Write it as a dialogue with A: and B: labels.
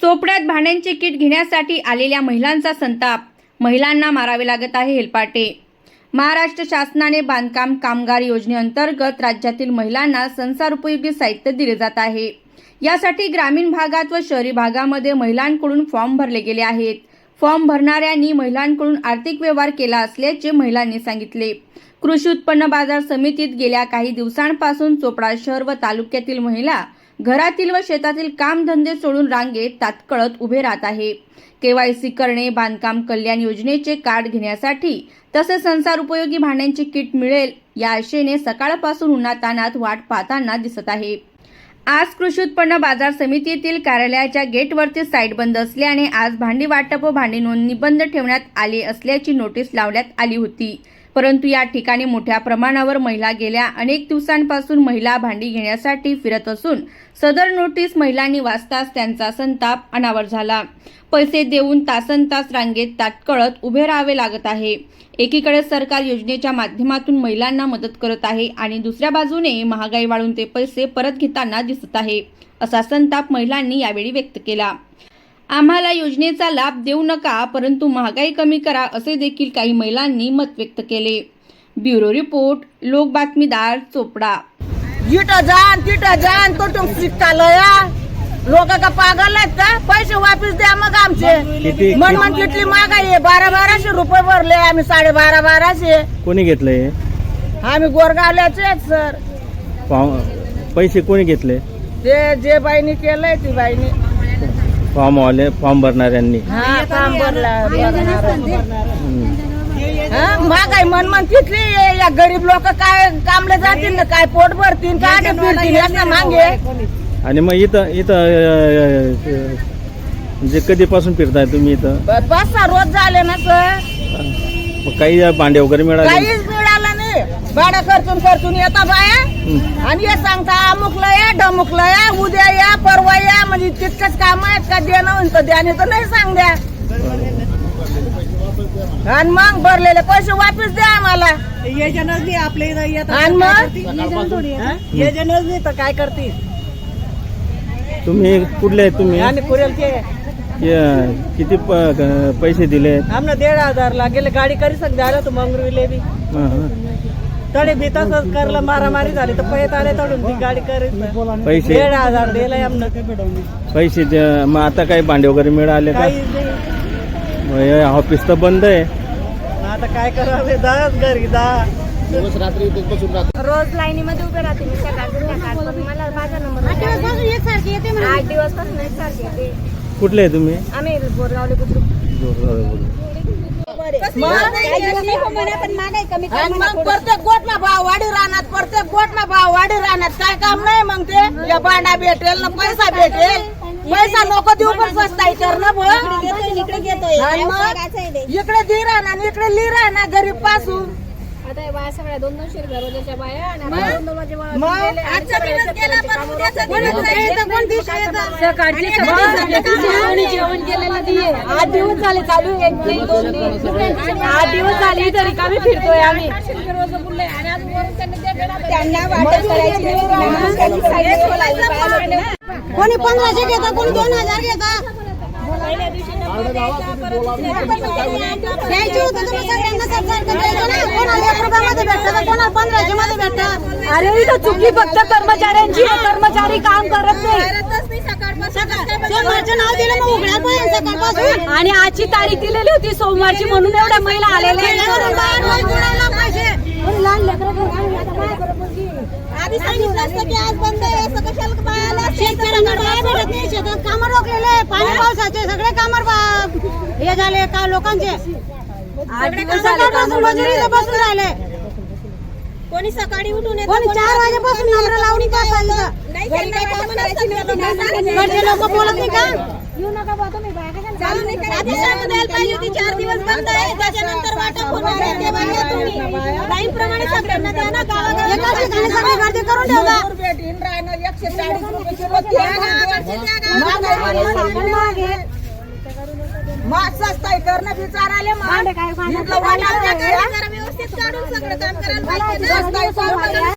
A: चोपड्यात भांड्यांचे kit घेण्यासाठी आलेल्या महिलांचा संताप. महिलांना मारावे लागत आहे हेलपाटे. महाराष्ट्र शासनाने बांधकाम कामगार योजनेअंतर्गत राज्यातील महिलांना संसारोपयोगी साहित्य दिले जात आहे. यासाठी ग्रामीण भागात व शहरी भागामध्ये महिलांकडून फॉर्म भरले गेले आहेत. फॉर्म भरणाऱ्यांनी महिलांकडून आर्थिक व्यवहार केला असल्याचे महिलांनी सांगितले. कृषी उत्पन्न बाजार समितीत गेल्या काही दिवसांपासून चोपडा शहर व तालुक्यातील महिला घरातील व शेतातील कामधंदे सोडून रांगेत तात्कळत उभे राहत आहे. केवायसी करणे बांधकाम कल्याण योजनेचे कार्ड घेण्यासाठी तसेच संसार उपयोगी भांड्यांची किट मिळेल या आशेने सकाळपासून उन्हातानात वाट पाहताना दिसत आहे. आज कृषी उत्पन्न बाजार समितीतील कार्यालयाच्या गेटवरचे साईट बंद असल्याने आज भांडी वाटप व भांडी नोंदणी बंद ठेवण्यात आली असल्याची नोटीस लावण्यात आली होती. परंतु या ठिकाणी मोठ्या प्रमाणावर महिला गेल्या. अनेक दिवसांपासून महिला भांडी घेण्यासाठी फिरत असून सदर नोटीस महिलांनी वाचताच त्यांचा संताप अनावर झाला. पैसे देऊन तासन तास रांगेत ताटकळत उभे राहावे लागत आहे. एकीकडे सरकार योजनेच्या माध्यमातून महिलांना मदत करत आहे आणि दुसऱ्या बाजूने महागाई वाढून ते पैसे परत घेताना दिसत आहे असा संताप महिलांनी यावेळी व्यक्त केला. आम्हाला योजनेचा लाभ देऊ नका परंतु महागाई कमी करा असे देखील काही महिलांनी मत व्यक्त केले. ब्युरो रिपोर्ट लोक बातमीदार चोपडा.
B: इथं जाण तिथं जाण कुठून शिकालया लोक का पागल आहेत का? पैसे वापिस द्या मग आमचे. मन मन किती महागाई आहे? बारा बाराशे रुपये भरले आम्ही साडे बारा बाराशे.
C: कोणी घेतलंय?
B: आम्ही गोरगावल्याचे आहेत सर
C: पैसे कोणी घेतले?
B: ते जे बाईनी केलंय ती बाईनी.
C: फॉर्म वाले फॉर्म भरणाऱ्यांनी
B: हा काम भरला महागाई मन मन तिथली. या गरीब लोक काय कामले जातील ना काय पोट भरतील काय फिरतील यांना मागे.
C: आणि मग इथं इथं म्हणजे कधीपासून फिरताय तुम्ही इथं?
B: पाच सहा रोज झाले ना सर.
C: मग काही भांडे वगैरे मिळाले
B: काहीच मिळालं नाही. भाडं खर्चून खर्चून येता बाया. आणि हे सांगता अमुकलं या ढमुकलं या उद्या या म्हणजे तितकंच काम आहेत का देणं होईन तर द्याने तर नाही सांग द्या. आणि मग भरलेले पैसे वापस द्या आम्हाला.
D: योजनाच नाही आपल्या इथं येत
B: आणि मग?
D: योजनाच नाही तर काय करते
C: तुम्ही कुठले आहेत तुम्ही?
B: आणि पुरेल ते
C: कि- किती प- क- पैसे दिले
D: आमना दीड हजारला गेले गाडी करी सक झालं तर मंगरुले बी. तडे तसंच करला मारामारी झाली तर पैसे आले तडून ती गाडी करीत
C: पैसे
D: दीड हजार दिला आमनं.
C: पैसे जे- मग आता काही भांडे वगैरे मिळाले का?
D: काहीच नाही.
C: मग हे ऑफिस तर बंद आहे.
D: आता काय करावे? जाच घरी जा
E: रोज लाईनीमध्ये उभे राहते मी सकाळ संध्याकाळ पण मला माझा नंबर आठ दिवस आठपासून एकसारखी येते.
C: कुठले आहे तुम्ही?
E: आम्ही बोरगावले बुद्रुक
B: प्रत्येक गोटमा भाव वाढी राहणार प्रत्येक गोटमा भाव वाढी राहणार काय काम नाही मग ते? या भांडा भेटेल ना पैसा भेटेल. पैसा नको देऊ पण स्वस्त कर ना भाऊ
E: इकडे घेतोय
B: इकडे दी राहणार इकडे ली राहणार गरीबपासून.
E: आता या बाया सगळ्या दोन दोनशे रुपये रोजाच्या बाया आणि आता दोन दोन माझे बाया
B: मग?
E: गेले आणि
B: आजचा
E: सगळे
B: दिवस गेला पण
E: कामावर
B: उद्याचा
E: जातात.
B: दिवस नाही तर कोण दिवशी येतं?
E: सकाळची सकाळी जेवण केलेलं नाहीये. आठ दिवस झाले चालू एक दिन दोन दिन आठ दिवस झाले तरी कमी फिरतोय आम्ही. त्यांना वाटप करायची
F: कोणी पंधराशे घेता कोणी दोन हजार घेता. द्यायचे होते तर मग सगळ्यांना सरकारकडे द्यायचं ना कोणाला एक रुपयामध्ये भेटतं तर कोणाला पंधराशे मध्ये भेटतं?
E: अरे इथं चुकी फक्त कर्मचाऱ्यांची आहे. कर्मचारी काम करत नाही.
F: सोमवारचं नाव दिलं मग उघड्या पाहिजे सकाळपासून.
E: आणि आजची तारीख दिलेली होती सोमवारची म्हणून एवढ्या महिला आलेल्या आहेत.
F: आधी सांगितलं असतं की आज बंद आहे असं कशाला शेतकऱ्यांना बाया भेटत नाही शेतात. कामं रोखलेले पाणी पावसाचे सगळे कामं हे झाले का लोकांचे?
E: कामावर
F: मजुरीला बसून राहिले.
E: कोणी सकाळी उठून
F: कोणी चार वाजेपासून नंबर
E: कामं नसतात.
F: घरचे लोक बोलत नाही का?
E: सांगून द्यायला पाहिजे होती, चार दिवस बंद आहे. त्याच्यानंतर वाटप होणार आहे ते बघा तुम्ही लाईनप्रमाणे सगळ्यांना द्या ना
F: ठिकाणी सगळी गर्दी करून ठेवता
B: भेटीन राहणं एकशे चाळीस रुपये किलो तेल
E: त्या गावाकडचे त्या गावाकडचे.
B: महागाई मग स्वस्ताई करणं विचार आले मग इथलं वाटायला
E: त्या
B: लागलं.
E: गाडी जरा व्यवस्थित काढून सगळं काम करायला पाहिजे ना.
B: स्वस्ताई करणं